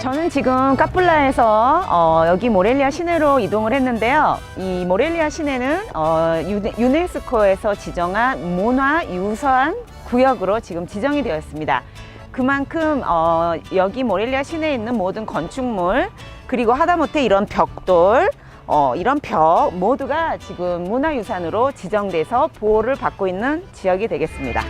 저는 지금 카플라에서 어, 여기 모렐리아 시내로 이동을 했는데요. 이 모렐리아 시내는 어, 유네스코에서 지정한 문화유산 구역으로 지금 지정이 되었습니다. 그만큼 어, 여기 모렐리아 시내에 있는 모든 건축물 그리고 하다못해 이런 벽돌 어, 이런 벽 모두가 지금 문화유산으로 지정돼서 보호를 받고 있는 지역이 되겠습니다.